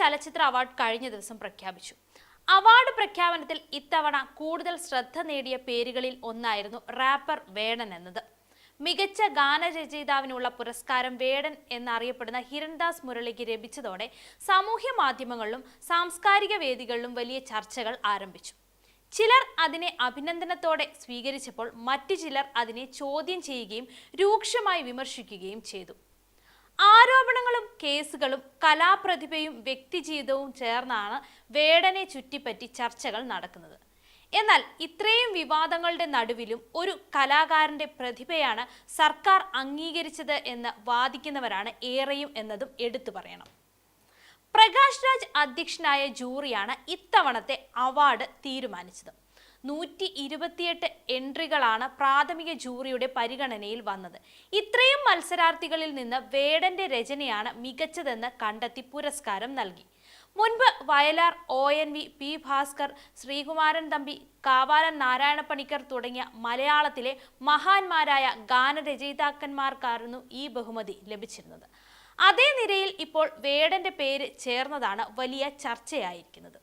ചലച്ചിത്ര അവാർഡ് കഴിഞ്ഞ ദിവസം പ്രഖ്യാപിച്ചു. അവാർഡ് പ്രഖ്യാപനത്തിൽ ഇത്തവണ കൂടുതൽ ശ്രദ്ധ നേടിയ പേരുകളിൽ ഒന്നായിരുന്നു റാപ്പർ വേണൻ എന്നത്. മികച്ച ഗാനരചയിതാവിനുള്ള പുരസ്കാരം വേടൻ എന്നറിയപ്പെടുന്ന ഹിരൺദാസ് മുരളിക്ക് ലഭിച്ചതോടെ സാമൂഹ്യ മാധ്യമങ്ങളിലും സാംസ്കാരിക വേദികളിലും വലിയ ചർച്ചകൾ ആരംഭിച്ചു. ചിലർ അതിനെ അഭിനന്ദനത്തോടെ സ്വീകരിച്ചപ്പോൾ മറ്റു ചിലർ അതിനെ ചോദ്യം ചെയ്യുകയും രൂക്ഷമായി വിമർശിക്കുകയും ചെയ്തു. ആരോപണങ്ങളും കേസുകളും കലാപ്രതിഭയും വ്യക്തിജീവിതവും ചേർന്നാണ് വേടനെ ചുറ്റിപ്പറ്റി ചർച്ചകൾ നടക്കുന്നത്. എന്നാൽ ഇത്രയും വിവാദങ്ങളുടെ നടുവിലും ഒരു കലാകാരന്റെ പ്രതിഭയാണ് സർക്കാർ അംഗീകരിച്ചത് എന്ന് വാദിക്കുന്നവരാണ് ഏറെയും എന്നതും എടുത്തു പറയണം. പ്രകാശ് രാജ് അധ്യക്ഷനായ ജൂറിയാണ് ഇത്തവണത്തെ അവാർഡ് തീരുമാനിച്ചത്. നൂറ്റി ഇരുപത്തിയെട്ട് എൻട്രികളാണ് പ്രാഥമിക ജൂറിയുടെ പരിഗണനയിൽ വന്നത്. ഇത്രയും മത്സരാർത്ഥികളിൽ നിന്ന് വേടന്റെ രചനയാണ് മികച്ചതെന്ന് കണ്ടെത്തി പുരസ്കാരം നൽകി. മുൻപ് Vayalar O N V P Bhaskar Sreekumaran Thampi Kavalam Narayana Panicker തുടങ്ങിയ മലയാളത്തിലെ മഹാന്മാരായ ഗാനരചയിതാക്കന്മാർക്കായിരുന്നു ഈ ബഹുമതി ലഭിച്ചിരുന്നത്. അതേ നിരയിൽ ഇപ്പോൾ വേടന്റെ പേര് ചേർന്നതാണ് വലിയ ചർച്ചയായിരിക്കുന്നത്.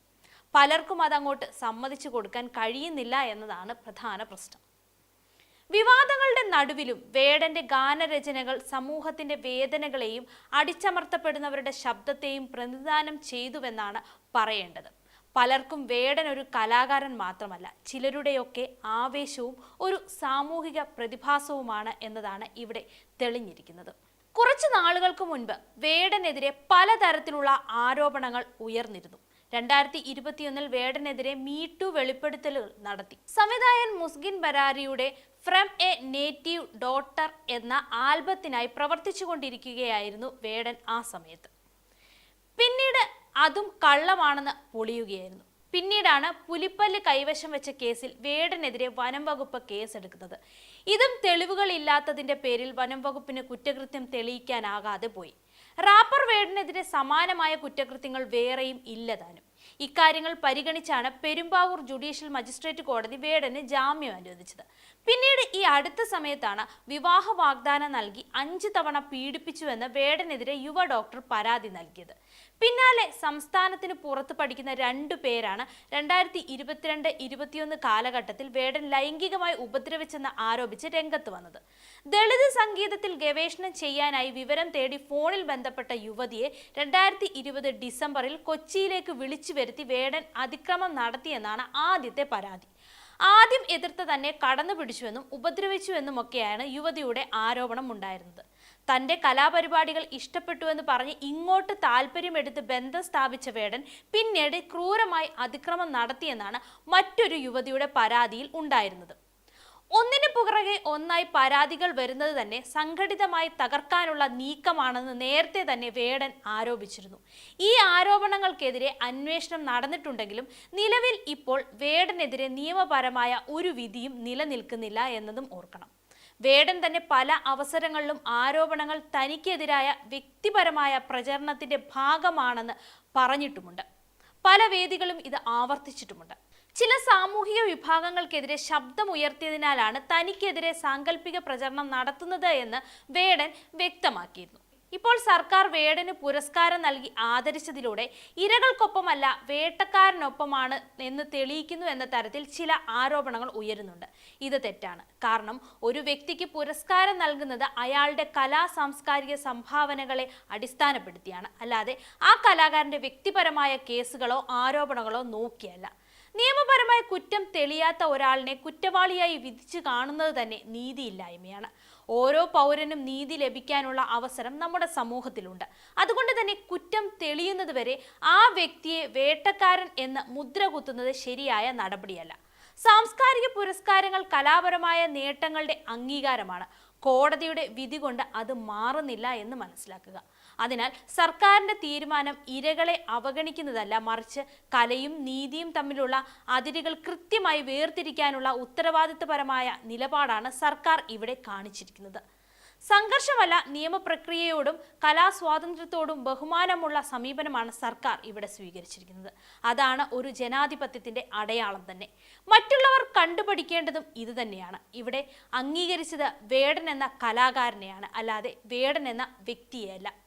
പലർക്കും അതങ്ങോട്ട് സമ്മതിച്ചു കൊടുക്കാൻ കഴിയുന്നില്ല എന്നതാണ് പ്രധാന പ്രശ്നം. വിവാദങ്ങളുടെ നടുവിലും വേടന്റെ ഗാനരചനകൾ സമൂഹത്തിന്റെ വേദനകളെയും അടിച്ചമർത്തപ്പെടുന്നവരുടെ ശബ്ദത്തെയും പ്രതിദാനം ചെയ്തുവെന്നാണ് പറയേണ്ടത്. പലർക്കും വേടൻ ഒരു കലാകാരൻ മാത്രമല്ല ചിലരുടെയൊക്കെ ആവേശവും ഒരു സാമൂഹിക പ്രതിഭാസവുമാണ് എന്നതാണ് ഇവിടെ തെളിഞ്ഞിരിക്കുന്നത്. കുറച്ചു നാളുകൾക്ക് മുൻപ് വേടനെതിരെ പലതരത്തിലുള്ള ആരോപണങ്ങൾ ഉയർന്നിരുന്നു. രണ്ടായിരത്തി ഇരുപത്തിയൊന്നിൽ വേടനെതിരെ മീട്ടു വെളിപ്പെടുത്തലുകൾ നടത്തി. സംവിധായകൻ മുസ്കിൻ ബരാരിയുടെ ഫ്രം എ നേറ്റീവ് ഡോട്ടർ എന്ന ആൽബത്തിനായി പ്രവർത്തിച്ചുകൊണ്ടിരിക്കുകയായിരുന്നു വേടൻ ആ സമയത്ത്. പിന്നീട് അതും കള്ളമാണെന്ന് പൊളിയുകയായിരുന്നു. പിന്നീടാണ് പുലിപ്പല്ല് കൈവശം വെച്ച കേസിൽ വേടനെതിരെ വനം വകുപ്പ് കേസെടുക്കുന്നത്. ഇതും തെളിവുകളില്ലാത്തതിന്റെ പേരിൽ വനം വകുപ്പിന് കുറ്റകൃത്യം തെളിയിക്കാനാകാതെ പോയി. റാപ്പർ വേഡിനെതിരെ സമാനമായ കുറ്റകൃത്യങ്ങൾ വേറെയും ഇല്ലതാനും ഇക്കാര്യങ്ങൾ പരിഗണിച്ചാണ് പെരുമ്പാവൂർ ജുഡീഷ്യൽ മജിസ്ട്രേറ്റ് കോടതി വേടന് ജാമ്യം അനുവദിച്ചത്. പിന്നീട് ഈ അടുത്ത സമയത്താണ് വിവാഹ വാഗ്ദാനം നൽകി അഞ്ച് തവണ പീഡിപ്പിച്ചുവെന്ന് വേടനെതിരെ യുവ ഡോക്ടർ പരാതി നൽകിയത്. പിന്നാലെ സംസ്ഥാനത്തിന് പുറത്ത് പഠിക്കുന്ന രണ്ടു പേരാണ് രണ്ടായിരത്തി ഇരുപത്തിരണ്ട് ഇരുപത്തിയൊന്ന് കാലഘട്ടത്തിൽ വേടൻ ലൈംഗികമായി ഉപദ്രവിച്ചെന്ന് ആരോപിച്ച് രംഗത്ത് വന്നത്. ദളിത് സംഗീതത്തിൽ ഗവേഷണം ചെയ്യാനായി വിവരം തേടി ഫോണിൽ ബന്ധപ്പെട്ട യുവതിയെ രണ്ടായിരത്തി ഡിസംബറിൽ കൊച്ചിയിലേക്ക് വിളിച്ചു വരുത്തി വേടൻ അതിക്രമം നടത്തിയെന്നാണ് ആദ്യത്തെ പരാതി. ആദ്യം എതിർത്ത് തന്നെ കടന്നു പിടിച്ചുവെന്നും ഉപദ്രവിച്ചുവെന്നുമൊക്കെയാണ് യുവതിയുടെ ആരോപണം ഉണ്ടായിരുന്നത് തന്റെ കലാപരിപാടികൾ ഇഷ്ടപ്പെട്ടുവെന്ന് പറഞ്ഞ് ഇങ്ങോട്ട് താല്പര്യമെടുത്ത് ബന്ധം സ്ഥാപിച്ച വേടൻ പിന്നീട് ക്രൂരമായി അതിക്രമം നടത്തിയെന്നാണ് മറ്റൊരു യുവതിയുടെ പരാതിയിൽ ഉണ്ടായിരുന്നത്. ഒന്നിനു പുറകെ ഒന്നായി പരാതികൾ വരുന്നത് തന്നെ സംഘടിതമായി തകർക്കാനുള്ള നീക്കമാണെന്ന് നേരത്തെ തന്നെ വേടൻ ആരോപിച്ചിരുന്നു. ഈ ആരോപണങ്ങൾക്കെതിരെ അന്വേഷണം നടന്നിട്ടുണ്ടെങ്കിലും നിലവിൽ ഇപ്പോൾ വേടനെതിരെ നിയമപരമായ ഒരു വിധിയും നിലനിൽക്കുന്നില്ല എന്നതും ഓർക്കണം. വേടൻ തന്നെ പല അവസരങ്ങളിലും ആരോപണങ്ങൾ തനിക്കെതിരായ വ്യക്തിപരമായ പ്രചരണത്തിന്റെ ഭാഗമാണെന്ന് പറഞ്ഞിട്ടുമുണ്ട്. പല വേദികളും ഇത് ആവർത്തിച്ചിട്ടുമുണ്ട്. ചില സാമൂഹിക വിഭാഗങ്ങൾക്കെതിരെ ശബ്ദമുയർത്തിയതിനാലാണ് തനിക്കെതിരെ സാങ്കല്പിക പ്രചരണം നടത്തുന്നത് എന്ന് വേടൻ വ്യക്തമാക്കിയിരുന്നു. ഇപ്പോൾ സർക്കാർ വേടന് പുരസ്കാരം നൽകി ആദരിച്ചതിലൂടെ ഇരകൾക്കൊപ്പമല്ല വേട്ടക്കാരനൊപ്പമാണ് എന്ന് തെളിയിക്കുന്നു എന്ന തരത്തിൽ ചില ആരോപണങ്ങൾ ഉയരുന്നുണ്ട്. ഇത് തെറ്റാണ്. കാരണം ഒരു വ്യക്തിക്ക് പുരസ്കാരം നൽകുന്നത് അയാളുടെ കലാ സാംസ്കാരിക സംഭാവനകളെ അടിസ്ഥാനപ്പെടുത്തിയാണ്. അല്ലാതെ ആ കലാകാരന്റെ വ്യക്തിപരമായ കേസുകളോ ആരോപണങ്ങളോ നോക്കിയല്ല. നിയമപരമായ കുറ്റം തെളിയാത്ത ഒരാളിനെ കുറ്റവാളിയായി വിധിച്ചു കാണുന്നത് തന്നെ നീതിയില്ലായ്മയാണ്. ഓരോ പൗരനും നീതി ലഭിക്കാനുള്ള അവസരം നമ്മുടെ സമൂഹത്തിലുണ്ട്. അതുകൊണ്ട് തന്നെ കുറ്റം തെളിയുന്നത് വരെ ആ വ്യക്തിയെ വേട്ടക്കാരൻ എന്ന് മുദ്ര കുത്തുന്നത് ശരിയായ നടപടിയല്ല. സാംസ്കാരിക പുരസ്കാരങ്ങൾ കലാപരമായ നേട്ടങ്ങളുടെ അംഗീകാരമാണ്. കോടതിയുടെ വിധി കൊണ്ട് അത് മാറുന്നില്ല എന്ന് മനസ്സിലാക്കുക. അതിനാൽ സർക്കാരിന്റെ തീരുമാനം ഇരകളെ അവഗണിക്കുന്നതല്ല മറിച്ച് കലയും നീതിയും തമ്മിലുള്ള അതിരുകൾ കൃത്യമായി വേർതിരിക്കാനുള്ള ഉത്തരവാദിത്വപരമായ നിലപാടാണ് സർക്കാർ ഇവിടെ കാണിച്ചിരിക്കുന്നത്. സംഘർഷമല്ല നിയമപ്രക്രിയയോടും കലാസ്വാതന്ത്ര്യത്തോടും ബഹുമാനമുള്ള സമീപനമാണ് സർക്കാർ ഇവിടെ സ്വീകരിച്ചിരിക്കുന്നത്. അതാണ് ഒരു ജനാധിപത്യത്തിന്റെ അടയാളം തന്നെ. മറ്റുള്ളവർ കണ്ടുപഠിക്കേണ്ടതും ഇത് തന്നെയാണ്. ഇവിടെ അംഗീകരിച്ചത് വേടൻ എന്ന കലാകാരനെയാണ് അല്ലാതെ വേടൻ എന്ന വ്യക്തിയെയല്ല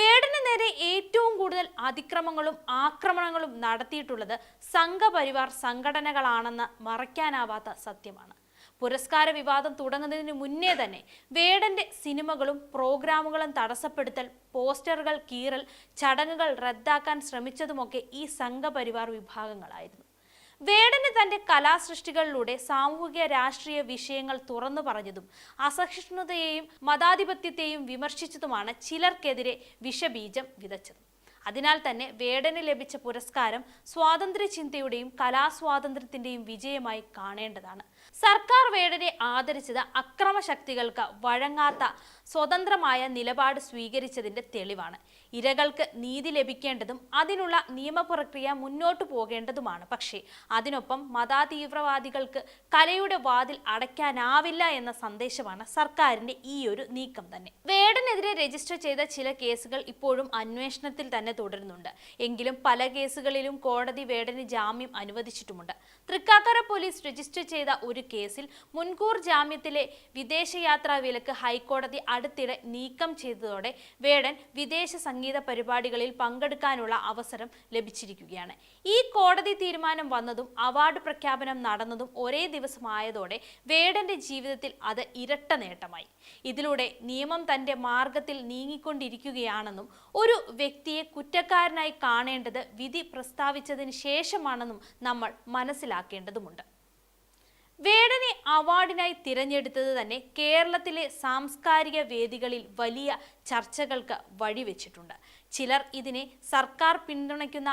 വേടന് നേരെ ഏറ്റവും കൂടുതൽ അതിക്രമങ്ങളും ആക്രമണങ്ങളും നടത്തിയിട്ടുള്ളത് സംഘപരിവാർ സംഘടനകളാണെന്ന് മറയ്ക്കാനാവാത്ത സത്യമാണ്. പുരസ്കാര വിവാദം തുടങ്ങുന്നതിന് മുന്നേ തന്നെ വേടന്റെ സിനിമകളും പ്രോഗ്രാമുകളും തടസ്സപ്പെടുത്തൽ പോസ്റ്ററുകൾ കീറൽ ചടങ്ങുകൾ റദ്ദാക്കാൻ ശ്രമിച്ചതുമൊക്കെ ഈ സംഘപരിവാർ വിഭാഗങ്ങളായിരുന്നു. വേടന് തന്റെ കലാസൃഷ്ടികളിലൂടെ സാമൂഹിക രാഷ്ട്രീയ വിഷയങ്ങൾ തുറന്നു പറഞ്ഞതും അസഹിഷ്ണുതയെയും മതാധിപത്യത്തെയും വിമർശിച്ചതുമാണ് ചിലർക്കെതിരെ വിഷബീജം വിതച്ചത്. അതിനാൽ തന്നെ വേടന് ലഭിച്ച പുരസ്കാരം സ്വാതന്ത്ര്യ ചിന്തയുടെയും കലാസ്വാതന്ത്ര്യത്തിന്റെയും വിജയമായി കാണേണ്ടതാണ്. സർക്കാർ വേടനെ ആദരിച്ചത് അക്രമശക്തികൾക്ക് വഴങ്ങാത്ത സ്വതന്ത്രമായ നിലപാട് സ്വീകരിച്ചതിന്റെ തെളിവാണ്. ഇരകൾക്ക് നീതി ലഭിക്കേണ്ടതും അതിനുള്ള നിയമപ്രക്രിയ മുന്നോട്ടു പോകേണ്ടതുമാണ്. പക്ഷേ അതിനൊപ്പം മതാതീവ്രവാദികൾക്ക് കലയുടെ വാതിൽ അടയ്ക്കാനാവില്ല എന്ന സന്ദേശമാണ് സർക്കാരിന്റെ ഈ ഒരു നീക്കം തന്നെ. വേടനെതിരെ രജിസ്റ്റർ ചെയ്ത ചില കേസുകൾ ഇപ്പോഴും അന്വേഷണത്തിൽ തന്നെ തുടരുന്നുണ്ട്. എങ്കിലും പല കേസുകളിലും കോടതി വേടന് ജാമ്യം അനുവദിച്ചിട്ടുമുണ്ട്. തൃക്കാക്കര പോലീസ് രജിസ്റ്റർ ചെയ്ത ഒരു കേസിൽ മുൻകൂർ ജാമ്യത്തിലെ വിദേശയാത്രാ വിലക്ക് ഹൈക്കോടതി അടുത്തിടെ നീക്കം ചെയ്തതോടെ വേടൻ വിദേശ സംഗീത പരിപാടികളിൽ പങ്കെടുക്കാനുള്ള അവസരം ലഭിച്ചിരിക്കുകയാണ്. ഈ കോടതി തീരുമാനം വന്നതും അവാർഡ് പ്രഖ്യാപനം നടന്നതും ഒരേ ദിവസമായതോടെ വേടന്റെ ജീവിതത്തിൽ അത് ഇരട്ട നേട്ടമായി. ഇതിലൂടെ നിയമം തന്റെ മാർഗത്തിൽ നീങ്ങിക്കൊണ്ടിരിക്കുകയാണെന്നും ഒരു വ്യക്തിയെ കുറ്റക്കാരനായി കാണേണ്ടത് വിധി പ്രസ്താവിച്ചതിന് ശേഷമാണെന്നും നമ്മൾ മനസ്സിലാക്കേണ്ടതുണ്ട് വേടനെ അവാർഡിനായി തിരഞ്ഞെടുത്തത് തന്നെ കേരളത്തിലെ സാംസ്കാരിക വേദികളിൽ വലിയ ചർച്ചകൾക്ക് വഴിവെച്ചിട്ടുണ്ട്. ചിലർ ഇതിനെ സർക്കാർ പിന്തുണയ്ക്കുന്ന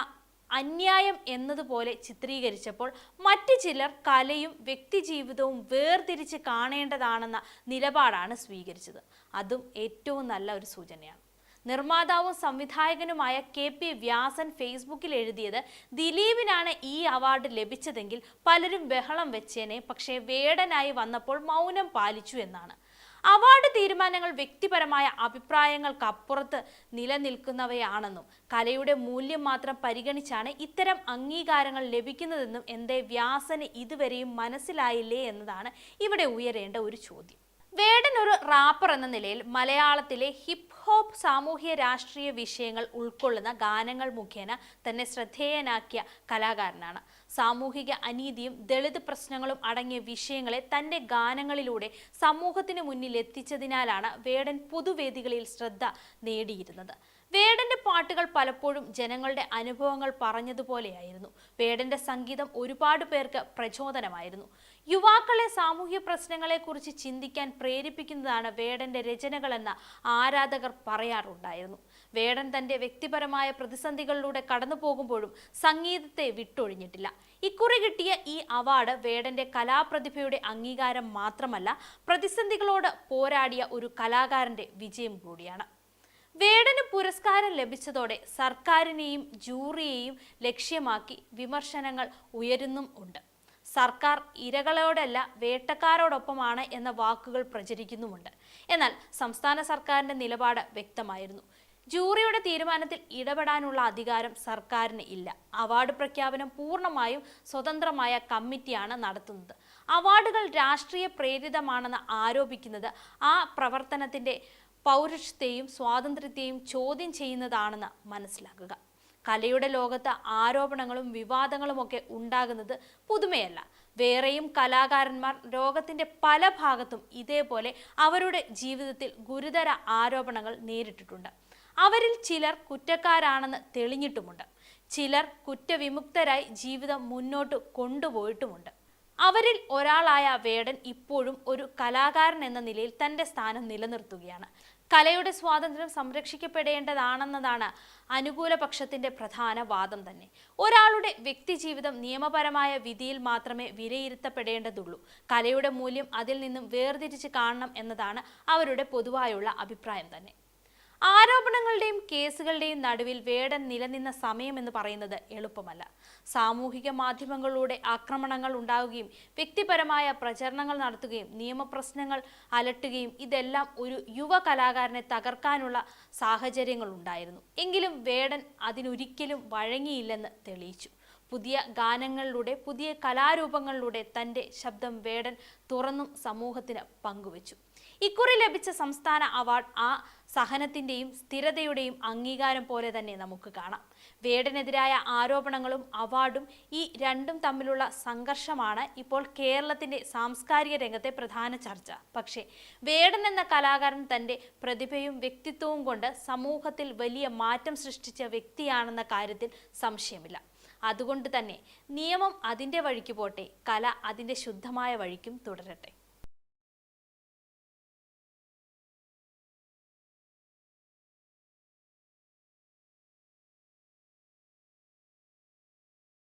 അന്യായം എന്നതുപോലെ ചിത്രീകരിച്ചപ്പോൾ മറ്റു ചിലർ കലയും വ്യക്തിജീവിതവും വേർതിരിച്ച് കാണേണ്ടതാണെന്ന നിലപാടാണ് സ്വീകരിച്ചത്. അതും ഏറ്റവും നല്ല ഒരു സൂചനയാണ്. നിർമ്മാതാവും സംവിധായകനുമായ കെ പി വ്യാസൻ ഫേസ്ബുക്കിൽ എഴുതിയത് ദിലീപിനാണ് ഈ അവാർഡ് ലഭിച്ചതെങ്കിൽ പലരും ബഹളം വെച്ചേനെ പക്ഷേ വേടനായി വന്നപ്പോൾ മൗനം പാലിച്ചു എന്നാണ്. അവാർഡ് തീരുമാനങ്ങൾ വ്യക്തിപരമായ അഭിപ്രായങ്ങൾക്കപ്പുറത്ത് നിലനിൽക്കുന്നവയാണെന്നും കലയുടെ മൂല്യം മാത്രം പരിഗണിച്ചാണ് ഇത്തരം അംഗീകാരങ്ങൾ ലഭിക്കുന്നതെന്നും എന്തേ വ്യാസന് ഇതുവരെയും മനസ്സിലായില്ലേ എന്നതാണ് ഇവിടെ ഉയരേണ്ട ഒരു ചോദ്യം. വേടൻ ഒരു റാപ്പർ എന്ന നിലയിൽ മലയാളത്തിലെ ഹിപ് ഹോപ്പ് സാമൂഹ്യ രാഷ്ട്രീയ വിഷയങ്ങൾ ഉൾക്കൊള്ളുന്ന ഗാനങ്ങൾ മുഖേന തന്നെ ശ്രദ്ധേയനാക്കിയ കലാകാരനാണ്. സാമൂഹിക അനീതിയും ദളിത് പ്രശ്നങ്ങളും അടങ്ങിയ വിഷയങ്ങളെ തന്റെ ഗാനങ്ങളിലൂടെ സമൂഹത്തിന് മുന്നിൽ എത്തിച്ചതിനാലാണ് വേടൻ പൊതുവേദികളിൽ ശ്രദ്ധ നേടിയിരുന്നത്. വേടന്റെ പാട്ടുകൾ പലപ്പോഴും ജനങ്ങളുടെ അനുഭവങ്ങൾ പറഞ്ഞതുപോലെയായിരുന്നു. വേടന്റെ സംഗീതം ഒരുപാട് പേർക്ക് പ്രചോദനമായിരുന്നു. യുവാക്കളെ സാമൂഹ്യ പ്രശ്നങ്ങളെക്കുറിച്ച് ചിന്തിക്കാൻ പ്രേരിപ്പിക്കുന്നതാണ് വേടന്റെ രചനകളെന്ന് ആരാധകർ പറയാറുണ്ടായിരുന്നു. വേടൻ തന്റെ വ്യക്തിപരമായ പ്രതിസന്ധികളിലൂടെ കടന്നു പോകുമ്പോഴും സംഗീതത്തെ വിട്ടൊഴിഞ്ഞിട്ടില്ല. ഇക്കുറി കിട്ടിയ ഈ അവാർഡ് വേടന്റെ കലാപ്രതിഭയുടെ അംഗീകാരം മാത്രമല്ല പ്രതിസന്ധികളോട് പോരാടിയ ഒരു കലാകാരന്റെ വിജയം കൂടിയാണ്. വേടന് പുരസ്കാരം ലഭിച്ചതോടെ സർക്കാരിനെയും ജൂറിയെയും ലക്ഷ്യമാക്കി വിമർശനങ്ങൾ ഉയരുന്നും ഉണ്ട്. സർക്കാർ ഇരകളോടല്ല വേട്ടക്കാരോടൊപ്പമാണ് എന്ന വാക്കുകൾ പ്രചരിക്കുന്നുമുണ്ട്. എന്നാൽ സംസ്ഥാന സർക്കാരിന്റെ നിലപാട് വ്യക്തമായിരുന്നു. ജൂറിയുടെ തീരുമാനത്തിൽ ഇടപെടാനുള്ള അധികാരം സർക്കാരിന് ഇല്ല. അവാർഡ് പ്രഖ്യാപനം പൂർണമായും സ്വതന്ത്രമായ കമ്മിറ്റിയാണ് നടത്തുന്നത്. അവാർഡുകൾ രാഷ്ട്രീയ പ്രേരിതമാണെന്ന് ആരോപിക്കുന്നത് ആ പ്രവർത്തനത്തിന്റെ പൗരുഷത്തെയും സ്വാതന്ത്ര്യത്തെയും ചോദ്യം ചെയ്യുന്നതാണെന്ന് മനസ്സിലാക്കുക. കലയുടെ ലോകത്ത് ആരോപണങ്ങളും വിവാദങ്ങളും ഒക്കെ ഉണ്ടാകുന്നത് പുതുമയല്ല. വേറെയും കലാകാരന്മാർ ലോകത്തിന്റെ പല ഭാഗത്തും ഇതേപോലെ അവരുടെ ജീവിതത്തിൽ ഗുരുതര ആരോപണങ്ങൾ നേരിട്ടിട്ടുണ്ട്. അവരിൽ ചിലർ കുറ്റക്കാരാണെന്ന് തെളിഞ്ഞിട്ടുമുണ്ട്. ചിലർ കുറ്റവിമുക്തരായി ജീവിതം മുന്നോട്ട് കൊണ്ടുപോയിട്ടുമുണ്ട്. അവരിൽ ഒരാളായ വേടൻ ഇപ്പോഴും ഒരു കലാകാരൻ എന്ന നിലയിൽ തന്റെ സ്ഥാനം നിലനിർത്തുകയാണ്. കലയുടെ സ്വാതന്ത്ര്യം സംരക്ഷിക്കപ്പെടേണ്ടതാണെന്നതാണ് അനുകൂല പക്ഷത്തിന്റെ പ്രധാന വാദം തന്നെ. ഒരാളുടെ വ്യക്തിജീവിതം നിയമപരമായ വിധിയിൽ മാത്രമേ വിലയിരുത്തപ്പെടേണ്ടതുള്ളൂ. കലയുടെ മൂല്യം അതിൽ നിന്നും വേർതിരിച്ച് കാണണം എന്നതാണ് അവരുടെ പൊതുവായുള്ള അഭിപ്രായം തന്നെ. ആരോപണങ്ങളുടെയും കേസുകളുടെയും നടുവിൽ വേടൻ നിലനിന്ന സമയമെന്ന് പറയുന്നത് എളുപ്പമല്ല. സാമൂഹിക മാധ്യമങ്ങളിലൂടെ ആക്രമണങ്ങൾ ഉണ്ടാവുകയും വ്യക്തിപരമായ പ്രചരണങ്ങൾ നടത്തുകയും നിയമപ്രശ്നങ്ങൾ അലട്ടുകയും ഇതെല്ലാം ഒരു യുവ കലാകാരനെ തകർക്കാനുള്ള സാഹചര്യങ്ങൾ ഉണ്ടായിരുന്നു. എങ്കിലും വേടൻ അതിനൊരിക്കലും വഴങ്ങിയില്ലെന്ന് തെളിയിച്ചു. പുതിയ ഗാനങ്ങളിലൂടെ പുതിയ കലാരൂപങ്ങളിലൂടെ തന്റെ ശബ്ദം വേടൻ തുറന്നും സമൂഹത്തിന് പങ്കുവച്ചു. ഇക്കുറി ലഭിച്ച സംസ്ഥാന അവാർഡ് ആ സഹനത്തിന്റെയും സ്ഥിരതയുടെയും അംഗീകാരം പോലെ തന്നെ നമുക്ക് കാണാം. വേടനെതിരായ ആരോപണങ്ങളും അവാർഡും ഈ രണ്ടും തമ്മിലുള്ള സംഘർഷമാണ് ഇപ്പോൾ കേരളത്തിന്റെ സാംസ്കാരിക രംഗത്തെ പ്രധാന ചർച്ച. പക്ഷേ വേടൻ എന്ന കലാകാരൻ തന്റെ പ്രതിഭയും വ്യക്തിത്വവും കൊണ്ട് സമൂഹത്തിൽ വലിയ മാറ്റം സൃഷ്ടിച്ച വ്യക്തിയാണെന്ന കാര്യത്തിൽ സംശയമില്ല. അതുകൊണ്ട് തന്നെ നിയമം അതിന്റെ വഴിക്ക് പോട്ടെ കല അതിന്റെ ശുദ്ധമായ വഴിക്കും തുടരട്ടെ.